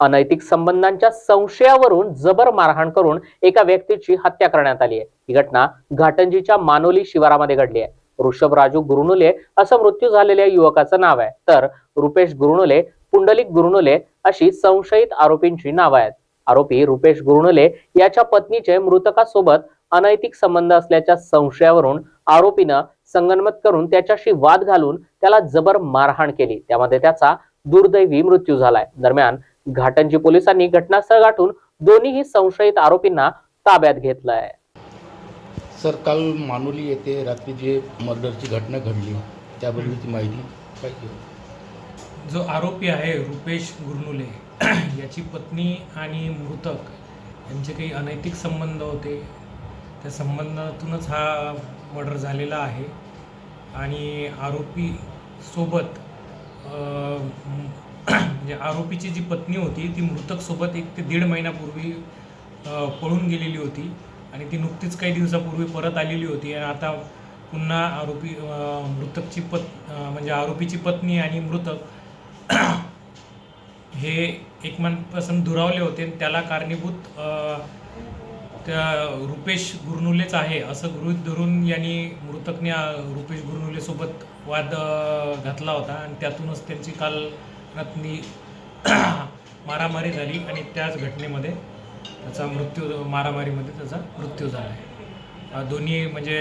अनैतिक संबंधांच्या संशयावरून जबर मारहाण करून एका व्यक्तीची हत्या करण्यात आली आहे. ही घटना घाटंजीच्या मानोली शिवारामध्ये घडली आहे. ऋषभ राजू गुरुनुले असं मृत्यू झालेल्या युवकाचं नाव आहे. तर रुपेश गुरुनुले पुंडलिक गुरुनुले अशी संशयित आरोपींची नावं आहेत. आरोपी रुपेश गुरुनुले याच्या पत्नीचे मृतकासोबत अनैतिक संबंध असल्याच्या संशयावरून आरोपीनं संगनमत करून त्याच्याशी वाद घालून त्याला जबर मारहाण केली. त्यामध्ये त्याचा दुर्दैवी मृत्यू झालाय. दरम्यान घाटंजी पोलिसांनी घटनास्थळ गाठून दोन्हीही संशयित आरोपींना ताब्यात घेतलंय. सर काल मानोली येथे रात्री जे मर्डरची घटना घडली त्याबद्दलची माहिती पाहिजे. जो आरोपी आहे रुपेश गुरनुले याची पत्नी आणि मृतक यांचे काही अनैतिक संबंध होते. त्या संबंधातूनच हा मर्डर झालेला आहे. आणि आरोपी सोबत म्हणजे आरोपीची जी पत्नी होती ती मृतकसोबत एक ते दीड महिन्यापूर्वी पळून गेलेली होती. आणि ती नुकतीच काही दिवसापूर्वी परत आलेली होती. आणि आता पुन्हा आरोपी मृतकची पत म्हणजे आरोपीची पत्नी आणि मृतक हे एकमेकांपासून दुरावले होते. आणि त्याला कारणीभूत त्या रुपेश गुरनुलेच आहे असं गृहित धरून यांनी मृतकने रुपेश गुरनुलेसोबत वाद घातला होता. आणि त्यातूनच त्यांची काल रत्नी मारामारी झाली आणि त्याच घटनेमध्ये त्याचा मृत्यू मारामारीमध्ये त्याचा मृत्यू झाला आहे. दोन्ही म्हणजे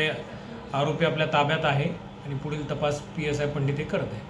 आरोपी आपल्या ताब्यात आहे आणि पुढील तपास पी एस आय पंडित हे करत आहे.